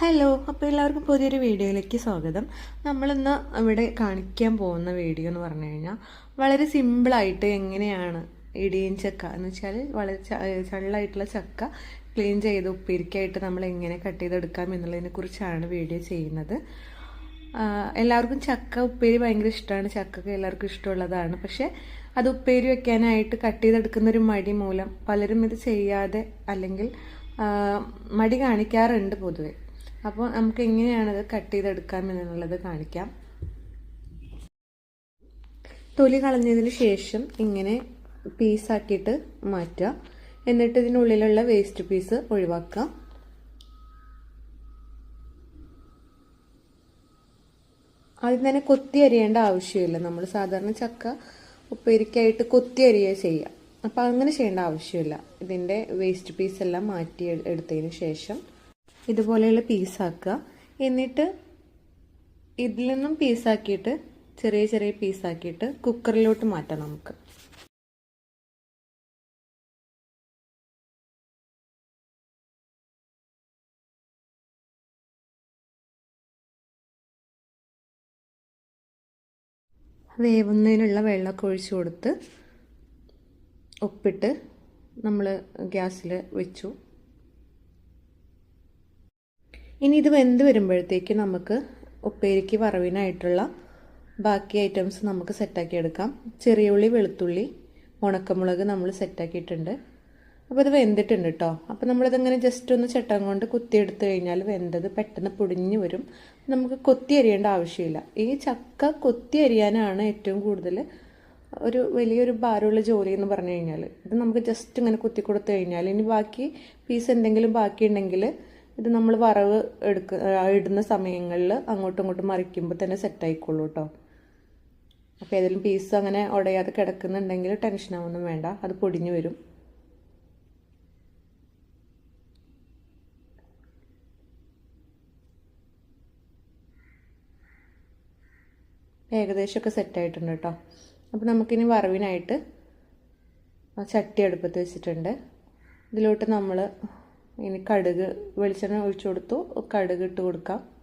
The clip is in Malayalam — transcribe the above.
ഹലോ അപ്പോൾ എല്ലാവർക്കും പുതിയൊരു വീഡിയോയിലേക്ക് സ്വാഗതം. നമ്മളിന്ന് ഇവിടെ കാണിക്കാൻ പോകുന്ന വീഡിയോ എന്ന് പറഞ്ഞു കഴിഞ്ഞാൽ വളരെ സിമ്പിളായിട്ട് എങ്ങനെയാണ് ഇടിയൻ ചക്ക എന്ന് വെച്ചാൽ വളരെ ചള്ളായിട്ടുള്ള ചക്ക ക്ലീൻ ചെയ്ത് ഉപ്പിരിക്കായിട്ട് നമ്മൾ എങ്ങനെ കട്ട് ചെയ്തെടുക്കാം എന്നുള്ളതിനെ കുറിച്ചാണ് വീഡിയോ ചെയ്യുന്നത്. എല്ലാവർക്കും ചക്ക ഉപ്പേരി ഭയങ്കര ഇഷ്ടമാണ്. ചക്കൊക്കെ എല്ലാവർക്കും ഇഷ്ടമുള്ളതാണ്. പക്ഷേ അത് ഉപ്പേരി വെക്കാനായിട്ട് കട്ട് ചെയ്തെടുക്കുന്ന ഒരു മടി മൂലം പലരും ഇത് ചെയ്യാതെ അല്ലെങ്കിൽ മടി കാണിക്കാറുണ്ട് പൊതുവെ. അപ്പോൾ നമുക്ക് എങ്ങനെയാണത് കട്ട് ചെയ്തെടുക്കാം എന്നുള്ളത് കാണിക്കാം. തൊലി കളഞ്ഞതിന് ശേഷം ഇങ്ങനെ പീസാക്കിയിട്ട് മാറ്റുക. എന്നിട്ട് ഇതിനുള്ളിലുള്ള വേസ്റ്റ് പീസ് ഒഴിവാക്കുക. ആദ്യം തന്നെ കൊത്തി അരിയേണ്ട ആവശ്യമില്ല. നമ്മൾ സാധാരണ ചക്ക ഉപ്പേരിക്കായിട്ട് കൊത്തി അരിയുക ചെയ്യുക. അപ്പം അങ്ങനെ ചെയ്യേണ്ട ആവശ്യമില്ല. ഇതിന്റെ വേസ്റ്റ് പീസ് എല്ലാം മാറ്റി എട് എടുത്തതിന് ശേഷം ഇതുപോലെയുള്ള പീസാക്കുക എന്നിട്ട് ഇതിൽ നിന്നും പീസാക്കിയിട്ട് ചെറിയ ചെറിയ പീസാക്കിയിട്ട് കുക്കറിലോട്ട് മാറ്റാം നമുക്ക്. വേവുന്നതിനുള്ള വെള്ളമൊക്കെ ഒഴിച്ചു കൊടുത്ത് ഉപ്പിട്ട് നമ്മൾ ഗ്യാസിൽ വെച്ചു. ഇനി ഇത് വെന്ത് വരുമ്പോഴത്തേക്ക് നമുക്ക് ഉപ്പേരിക്ക് വറവിനായിട്ടുള്ള ബാക്കി ഐറ്റംസ് നമുക്ക് സെറ്റാക്കി എടുക്കാം. ചെറിയ ഉള്ളി വെളുത്തുള്ളി ഉണക്കമുളക് നമ്മൾ സെറ്റാക്കിയിട്ടുണ്ട് അപ്പോൾ ഇത് വെന്തിട്ടുണ്ട് കേട്ടോ അപ്പോൾ നമ്മളിതിങ്ങനെ ജസ്റ്റ് ഒന്ന് ചട്ടം കൊണ്ട് കുത്തിയെടുത്ത് കഴിഞ്ഞാൽ വെന്തത് പെട്ടെന്ന് പൊടിഞ്ഞ് വരും. നമുക്ക് കൊത്തി അരിയേണ്ട ആവശ്യമില്ല. ഈ ചക്ക കൊത്തി അരിയാനാണ് ഏറ്റവും കൂടുതൽ ഒരു വലിയൊരു ഭാരമുള്ള ജോലി എന്ന് പറഞ്ഞു കഴിഞ്ഞാൽ ഇത് നമുക്ക് ജസ്റ്റ് ഇങ്ങനെ കുത്തി കൊടുത്തു കഴിഞ്ഞാൽ ഇനി ബാക്കി പീസ് എന്തെങ്കിലും ബാക്കി ഉണ്ടെങ്കിൽ ഇത് നമ്മൾ വറവ് എടുക്ക ഇടുന്ന സമയങ്ങളിൽ അങ്ങോട്ടും ഇങ്ങോട്ടും മറിക്കുമ്പോൾ തന്നെ സെറ്റ് ആയിക്കോളൂ കേട്ടോ അപ്പോൾ ഏതെങ്കിലും പീസ് അങ്ങനെ ഉടയാതെ കിടക്കുന്നുണ്ടെങ്കിൽ ടെൻഷനാവൊന്നും വേണ്ട. അത് പൊടിഞ്ഞു വരും. ഏകദേശമൊക്കെ സെറ്റായിട്ടുണ്ട് കേട്ടോ അപ്പോൾ നമുക്കിനി വറവിനായിട്ട് ചട്ടി അടുപ്പത്ത് വെച്ചിട്ടുണ്ട്. ഇതിലോട്ട് നമ്മൾ ഇനി കടുക് വെളിച്ചെണ്ണ ഒഴിച്ചു കൊടുത്തു. കടുക് ഇട്ട് കൊടുക്കാം.